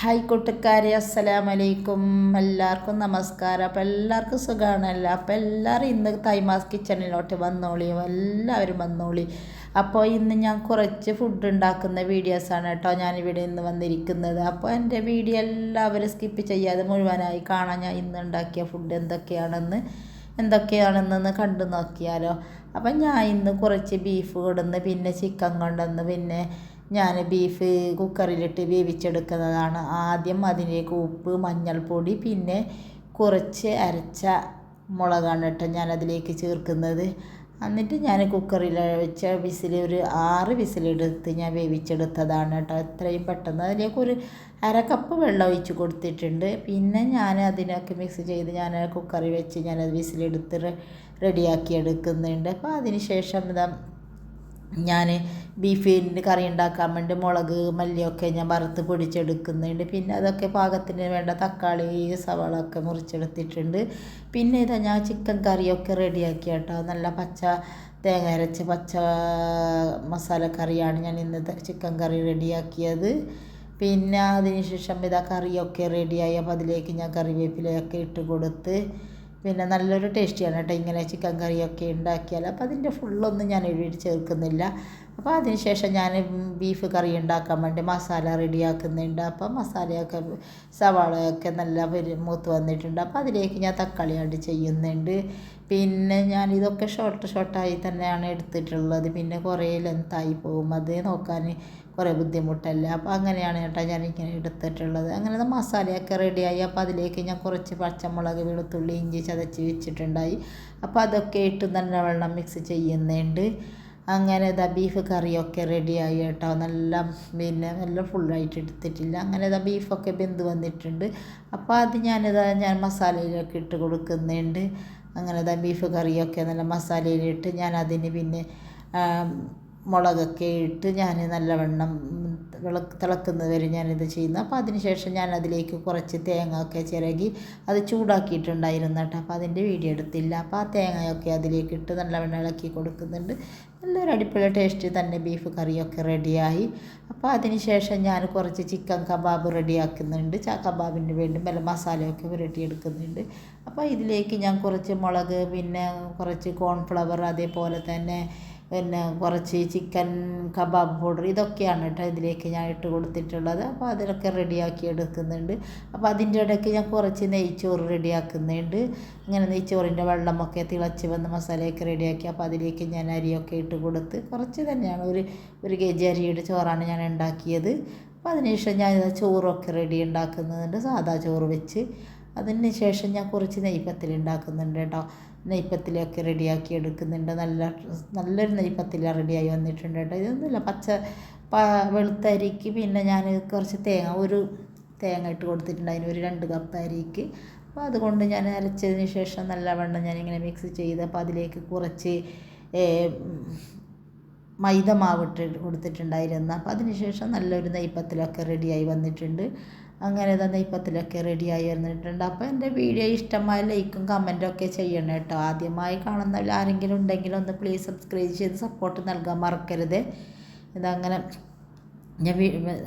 Hi കൂട്ടുകാരെ അസ്സലാമലൈക്കും. എല്ലാവർക്കും നമസ്കാരം. അപ്പോൾ എല്ലാവർക്കും സുഖമാണല്ലോ അപ്പോൾ എല്ലാവരും ഇന്ന് തൈമാസ് കിച്ചണിലോട്ട് വന്നോളി. എല്ലാവരും വന്നോളി. അപ്പോൾ ഇന്ന് ഞാൻ കുറച്ച് ഫുഡ് ഉണ്ടാക്കുന്ന വീഡിയോസാണ് കേട്ടോ ഞാനിവിടെ ഇന്ന് വന്നിരിക്കുന്നത്. അപ്പോൾ എന്റെ വീഡിയോ എല്ലാവരും സ്കിപ്പ് ചെയ്യാതെ മുഴുവനായി കാണാൻ ഞാൻ ഇന്ന് ഉണ്ടാക്കിയ ഫുഡ് എന്തൊക്കെയാണെന്ന് എന്തൊക്കെയാണെന്നൊന്ന് കണ്ടു നോക്കിയാലോ. അപ്പം ഞാൻ ഇന്ന് കുറച്ച് ബീഫ് കൊടുന്ന് പിന്നെ ചിക്കൻ കൊണ്ടുവന്ന് പിന്നെ ഞാൻ ബീഫ് കുക്കറിലിട്ട് വേവിച്ചെടുക്കുന്നതാണ്. ആദ്യം അതിലേക്ക് ഉപ്പ് മഞ്ഞൾപ്പൊടി പിന്നെ കുറച്ച് അരച്ച മുളകാണ് കേട്ടോ ഞാൻ അതിലേക്ക് ചേർക്കുന്നത്. എന്നിട്ട് ഞാൻ കുക്കറിൽ വെച്ച വിസിൽ ഒരു ആറ് വിസിലെടുത്ത് ഞാൻ വേവിച്ചെടുത്തതാണ് കേട്ടോ. എത്രയും പെട്ടെന്ന് അതിലേക്ക് ഒരു അര കപ്പ് വെള്ളം ഒഴിച്ച് കൊടുത്തിട്ടുണ്ട്. പിന്നെ ഞാൻ അതിനൊക്കെ മിക്സ് ചെയ്ത് ഞാൻ കുക്കറിൽ വെച്ച് ഞാനത് വിസിലെടുത്ത് റെഡിയാക്കി എടുക്കുന്നുണ്ട്. അപ്പോൾ അതിന് ശേഷം ഇതാ ഞാൻ ബീഫിന്റെ കറി ഉണ്ടാക്കാൻ വേണ്ടി മുളക് മല്ലിയൊക്കെ ഞാൻ വറുത്ത് പൊടിച്ചെടുക്കുന്നുണ്ട്. പിന്നെ അതൊക്കെ പാകത്തിന് വേണ്ട തക്കാളി സവാള ഒക്കെ മുറിച്ചെടുത്തിട്ടുണ്ട്. പിന്നെ ഇതാ ഞാൻ ചിക്കൻ കറിയൊക്കെ റെഡിയാക്കി കേട്ടോ. നല്ല പച്ച തേങ്ങ അരച്ച് പച്ച മസാല കറിയാണ് ഞാൻ ഇന്നത്തെ ചിക്കൻ കറി റെഡിയാക്കിയത് പിന്നെ അതിനുശേഷം ഇതാ കറിയൊക്കെ റെഡിയായി അപ്പോൾ അതിലേക്ക് ഞാൻ കറിവേപ്പിലയൊക്കെ ഇട്ട് കൊടുത്ത് പിന്നെ നല്ലൊരു ടേസ്റ്റിയാണ് കേട്ടോ. ഇങ്ങനെ ചിക്കൻ കറിയൊക്കെ ഉണ്ടാക്കിയാൽ. അപ്പോൾ അതിന്റെ ഫുള്ളൊന്നും ഞാൻ എഴുതി ചേർക്കുന്നില്ല. അപ്പോൾ അതിന് ശേഷം ഞാൻ ബീഫ് കറി ഉണ്ടാക്കാൻ വേണ്ടി മസാല റെഡിയാക്കുന്നുണ്ട്. അപ്പോൾ മസാലയൊക്കെ സവാളയൊക്കെ നല്ല മൂത്ത് വന്നിട്ടുണ്ട്. അപ്പോൾ അതിലേക്ക് ഞാൻ തക്കാളി ആഡ് ചെയ്യുന്നുണ്ട്. പിന്നെ ഞാൻ ഇതൊക്കെ ഷോർട്ട് ഷോർട്ടായി തന്നെയാണ് എടുത്തിട്ടുള്ളത്. പിന്നെ കുറേ ലെങ്തായി പോകും. അത് നോക്കാൻ കുറേ ബുദ്ധിമുട്ടല്ല. അപ്പോൾ അങ്ങനെയാണ് കേട്ടോ ഞാനിങ്ങനെ എടുത്തിട്ടുള്ളത്. അങ്ങനെ മസാലയൊക്കെ റെഡിയായി. അപ്പോൾ അതിലേക്ക് ഞാൻ കുറച്ച് പച്ചമുളക് വെളുത്തുള്ളി ഇഞ്ചി ചതച്ച് വെച്ചിട്ടുണ്ടായി. അപ്പോൾ അതൊക്കെ ഇട്ട് വെള്ളം മിക്സ് ചെയ്യുന്നുണ്ട്. അങ്ങനെ ദ ബീഫ് കറിയൊക്കെ റെഡിയായി കേട്ടോ. നല്ല പിന്നെ നല്ല ഫുള്ളായിട്ട് എടുത്തിട്ടില്ല. അങ്ങനെ ദാ ബീഫൊക്കെ വെന്ത് വന്നിട്ടുണ്ട്. അപ്പോൾ അത് ഞാനിതാ ഞാൻ മസാലയിലൊക്കെ ഇട്ട് കൊടുക്കുന്നുണ്ട്. അങ്ങനെ ദാ ബീഫ് കറിയൊക്കെ നല്ല മസാലയിലിട്ട് ഞാൻ പിന്നെ മുളകൊക്കെ ഇട്ട് ഞാൻ നല്ലവണ്ണം തിളക്കുന്നത് വരെ ഞാനിത് ചെയ്യുന്നു. അപ്പോൾ അതിന് ശേഷം ഞാൻ അതിലേക്ക് കുറച്ച് തേങ്ങ ഒക്കെ ചിരകി അത് ചൂടാക്കിയിട്ടുണ്ടായിരുന്നു കേട്ടോ അപ്പോൾ അതിന്റെ വീഡിയോ എടുത്തില്ല. അപ്പോൾ ആ തേങ്ങയൊക്കെ അതിലേക്ക് ഇട്ട് നല്ലവണ്ണം ഇളക്കി കൊടുക്കുന്നുണ്ട്. നല്ലൊരു അടിപൊളി ടേസ്റ്റ് തന്നെ ബീഫ് കറിയൊക്കെ റെഡിയായി. അപ്പോൾ അതിന് ശേഷം ഞാൻ കുറച്ച് ചിക്കൻ കബാബ് റെഡിയാക്കുന്നുണ്ട്. കബാബിന് വേണ്ടി നല്ല മസാലയൊക്കെ പുരട്ടിയെടുക്കുന്നുണ്ട്. അപ്പോൾ ഇതിലേക്ക് ഞാൻ കുറച്ച് മുളക് പിന്നെ കുറച്ച് കോൺഫ്ലവർ അതേപോലെ തന്നെ പിന്നെ കുറച്ച് ചിക്കൻ കബാബ് പൗഡർ ഇതൊക്കെയാണ് കേട്ടോ ഇതിലേക്ക് ഞാൻ ഇട്ട് കൊടുത്തിട്ടുള്ളത്. അപ്പോൾ അതിലൊക്കെ റെഡിയാക്കി എടുക്കുന്നുണ്ട്. അപ്പോൾ അതിന്റെ ഇടയ്ക്ക് ഞാൻ കുറച്ച് നെയ്ച്ചോറ് റെഡിയാക്കുന്നുണ്ട്. ഇങ്ങനെ നെയ്ച്ചോറിന്റെ വെള്ളമൊക്കെ തിളച്ച് വന്ന് മസാലയൊക്കെ റെഡിയാക്കി അപ്പോൾ അതിലേക്ക് ഞാൻ അരിയൊക്കെ ഇട്ട് കൊടുത്ത് കുറച്ച് തന്നെയാണ്. ഒരു ഒരു കെ ജി അരിയുടെ ചോറാണ് ഞാൻ ഉണ്ടാക്കിയത്. അപ്പോൾ അതിനുശേഷം ഞാൻ ചോറൊക്കെ റെഡി ഉണ്ടാക്കുന്നുണ്ട്. സാദാ ചോറ് വെച്ച്. അതിന് ശേഷം ഞാൻ കുറച്ച് നെയ്പ്പത്തിൽ ഉണ്ടാക്കുന്നുണ്ട് കേട്ടോ. നെയ്പ്പത്തിലൊക്കെ റെഡിയാക്കി എടുക്കുന്നുണ്ട്. നല്ല നല്ലൊരു നെയ്പ്പത്തില റെഡിയായി വന്നിട്ടുണ്ട് കേട്ടോ. ഇതൊന്നുമില്ല. പച്ച വെളുത്ത അരിക്ക് പിന്നെ ഞാൻ കുറച്ച് തേങ്ങ ഒരു തേങ്ങ ഇട്ട് കൊടുത്തിട്ടുണ്ട്. അതിന് ഒരു രണ്ട് കപ്പ് അരിക്ക്. അപ്പോൾ അതുകൊണ്ട് ഞാൻ അരച്ചതിന് ശേഷം നല്ലവണ്ണം ഞാനിങ്ങനെ മിക്സ് ചെയ്ത് അപ്പോൾ അതിലേക്ക് കുറച്ച് മൈദ മാവിട്ട് കൊടുത്തിട്ടുണ്ടായിരുന്നു. അപ്പോൾ അതിന് ശേഷം നല്ലൊരു നെയ്പ്പത്തിലൊക്കെ റെഡിയായി വന്നിട്ടുണ്ട്. അങ്ങനെ തന്നെ നെയ്പ്പത്തിലൊക്കെ റെഡിയായി വന്നിട്ടുണ്ട്. അപ്പോൾ എന്റെ വീഡിയോ ഇഷ്ടമായ ലൈക്കും കമന്റും ഒക്കെ ചെയ്യണം കേട്ടോ. ആദ്യമായി കാണുന്നവർ ആരെങ്കിലും ഉണ്ടെങ്കിൽ ഒന്ന് പ്ലീസ് സബ്സ്ക്രൈബ് ചെയ്ത് സപ്പോർട്ട് നൽകാൻ മറക്കരുത്. ഇതങ്ങനെ ഞാൻ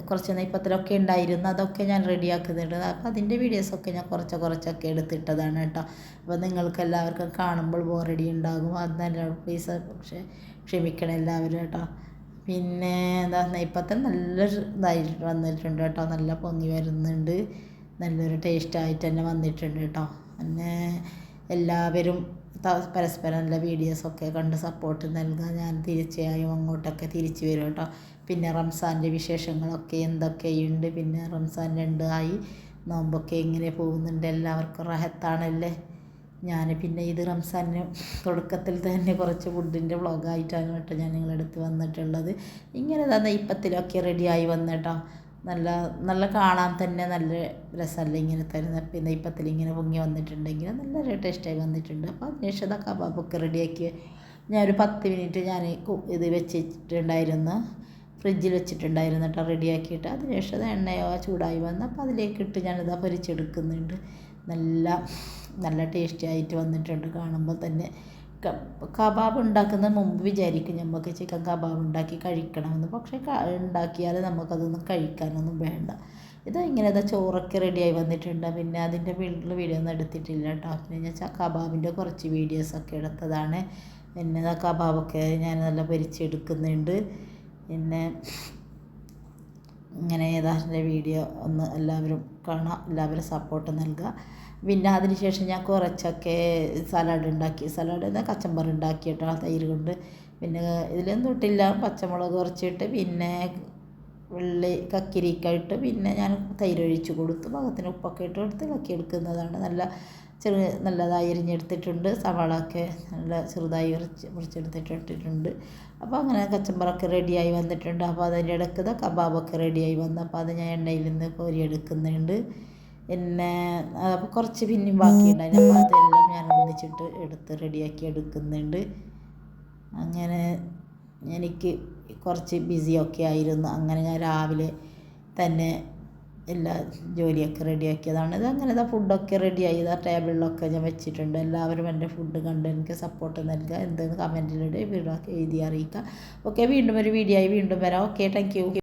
കുറച്ച് നെയ്പ്പത്തലൊക്കെ ഉണ്ടായിരുന്നു. അതൊക്കെ ഞാൻ റെഡിയാക്കുന്നുണ്ട് അപ്പോൾ അതിന്റെ വീഡിയോസൊക്കെ ഞാൻ കുറച്ച് കുറച്ചൊക്കെ എടുത്തിട്ടതാണ് കേട്ടോ. അപ്പോൾ നിങ്ങൾക്ക് എല്ലാവർക്കും കാണുമ്പോൾ ബോറടി ഉണ്ടാകും. അത് തന്നെ പ്ലീസ് പക്ഷേ ക്ഷമിക്കണം എല്ലാവരും കേട്ടോ. പിന്നെ എന്താ നെയ്പ്പത്തൽ നല്ല ഇതായി വന്നിട്ടുണ്ട് കേട്ടോ. നല്ല പൊങ്ങി വരുന്നുണ്ട്. നല്ലൊരു ടേസ്റ്റായിട്ട് തന്നെ വന്നിട്ടുണ്ട് കേട്ടോ. പിന്നെ എല്ലാവരും പരസ്പരം നല്ല വീഡിയോസൊക്കെ കണ്ട് സപ്പോർട്ട് നൽകാൻ ഞാൻ തീർച്ചയായും അങ്ങോട്ടൊക്കെ തിരിച്ചു വരും കേട്ടോ. പിന്നെ റംസാന്റെ വിശേഷങ്ങളൊക്കെ എന്തൊക്കെയുണ്ട്? പിന്നെ റംസാൻ രണ്ടായി. നോമ്പൊക്കെ എങ്ങനെ പോകുന്നുണ്ട്? എല്ലാവർക്കും റഹത്താണല്ലേ? ഞാൻ പിന്നെ ഇത് റംസാന് തുടക്കത്തിൽ തന്നെ കുറച്ച് ഫുഡിന്റെ വ്ളോഗായിട്ടാണ് കേട്ടോ ഞാൻ നിങ്ങളടുത്ത് വന്നിട്ടുള്ളത്. ഇങ്ങനെ തന്നെ ഇപ്പത്തിലൊക്കെ റെഡിയായി വന്നിട്ടോ. നല്ല നല്ല കാണാൻ തന്നെ നല്ല രസമല്ല ഇങ്ങനെ തരുന്ന പിന്നെ ഇപ്പത്തിൽ ഇങ്ങനെ പൊങ്ങി വന്നിട്ടുണ്ടെങ്കിൽ നല്ല ടേസ്റ്റായി വന്നിട്ടുണ്ട്. അപ്പോൾ അതിനുശേഷം കബാബൊക്കെ റെഡിയാക്കി ഞാനൊരു പത്ത് മിനിറ്റ് ഞാൻ ഇത് വെച്ചിട്ടുണ്ടായിരുന്നു. ഫ്രിഡ്ജിൽ വെച്ചിട്ടുണ്ടായിരുന്നു കേട്ടോ റെഡിയാക്കിയിട്ട്. അതിനുശേഷം അത് എണ്ണയോ ചൂടായി വന്നു അപ്പോൾ അതിലേക്കിട്ട് ഞാനിതാ പൊരിച്ചെടുക്കുന്നുണ്ട്. നല്ല നല്ല ടേസ്റ്റി ആയിട്ട് വന്നിട്ടുണ്ട് കാണുമ്പോൾ തന്നെ. കബാബ് ഉണ്ടാക്കുന്നതിന് മുമ്പ് വിചാരിക്കും നമുക്ക് ചിക്കൻ കബാബ് ഉണ്ടാക്കി കഴിക്കണമെന്ന്. പക്ഷേ ഉണ്ടാക്കിയാൽ നമുക്കതൊന്നും കഴിക്കാനൊന്നും വേണ്ട. ഇത് ഇങ്ങനെ ഇതാ ചോറൊക്കെ റെഡിയായി വന്നിട്ടുണ്ട്. പിന്നെ അതിന്റെ വീട്ടിൽ വീഡിയോ ഒന്നും എടുത്തിട്ടില്ല കേട്ടോ. പിന്നെ ഞാൻ കബാബിന്റെ കുറച്ച് വീഡിയോസൊക്കെ എടുത്തതാണ്. പിന്നെ കബാബൊക്കെ ഞാൻ നല്ല പൊരിച്ചെടുക്കുന്നുണ്ട്. പിന്നെ ഇങ്ങനെ ഏതാണ്ട് വീഡിയോ ഒന്ന് എല്ലാവരും കാണാം എല്ലാവരും സപ്പോർട്ട് നൽകുക. പിന്നെ അതിന് ശേഷം ഞാൻ കുറച്ചൊക്കെ സലാഡ് ഉണ്ടാക്കി. സലാഡ് എന്നാൽ കച്ചമ്പർ ഉണ്ടാക്കിയിട്ടാണ് തൈര് കൊണ്ട്. പിന്നെ ഇതിലൊന്നും ഇട്ടില്ല. പച്ചമുളക് കുറച്ചിട്ട്. പിന്നെ ഉള്ളി കക്കിരിക്ക ഇട്ട് പിന്നെ ഞാൻ തൈരൊഴിച്ച് കൊടുത്തു പാകത്തിന് ഉപ്പൊക്കെ ഇട്ട് കൊടുത്ത് ഇളക്കി എടുക്കുന്നതാണ് നല്ല ചെറു നല്ലതായി അരിഞ്ഞെടുത്തിട്ടുണ്ട്. സവാള ഒക്കെ നല്ല ചെറുതായി മുറിച്ച് മുറിച്ചെടുത്തിട്ട് ഇട്ടിട്ടുണ്ട് അപ്പോൾ അങ്ങനെ കച്ചമ്പറൊക്കെ റെഡിയായി വന്നിട്ടുണ്ട്. അപ്പോൾ അതിന്റെ ഇടയ്ക്ക് ഇതാ കബാബൊക്കെ റെഡിയായി വന്നു. അപ്പോൾ അത് ഞാൻ എണ്ണയിൽ നിന്ന് കോരിയെടുക്കുന്നുണ്ട്. പിന്നെ അപ്പോൾ കുറച്ച് പിന്നെയും ബാക്കിയുണ്ടായിരുന്നു അപ്പോൾ അതെല്ലാം ഞാൻ ഒന്നിച്ചിട്ട് എടുത്ത് റെഡിയാക്കി എടുക്കുന്നുണ്ട്. അങ്ങനെ എനിക്ക് കുറച്ച് ബിസിയൊക്കെ ആയിരുന്നു. അങ്ങനെ ഞാൻ രാവിലെ തന്നെ എല്ലാ ജോലിയൊക്കെ റെഡിയാക്കിയതാണ്. ഇത് അങ്ങനെ ഇതാ ഫുഡൊക്കെ റെഡിയായി ഇതാ ടേബിളിലൊക്കെ ഞാൻ വെച്ചിട്ടുണ്ട്. എല്ലാവരും എന്റെ ഫുഡ് കണ്ട് എനിക്ക് സപ്പോർട്ട് നൽകുക. എന്തെന്ന് കമന്റിലൂടെ വീടൊക്കെ എഴുതി അറിയിക്കുക. ഓക്കെ വീണ്ടും ഒരു വീഡിയോ ആയി വീണ്ടും വരാം. Okay thank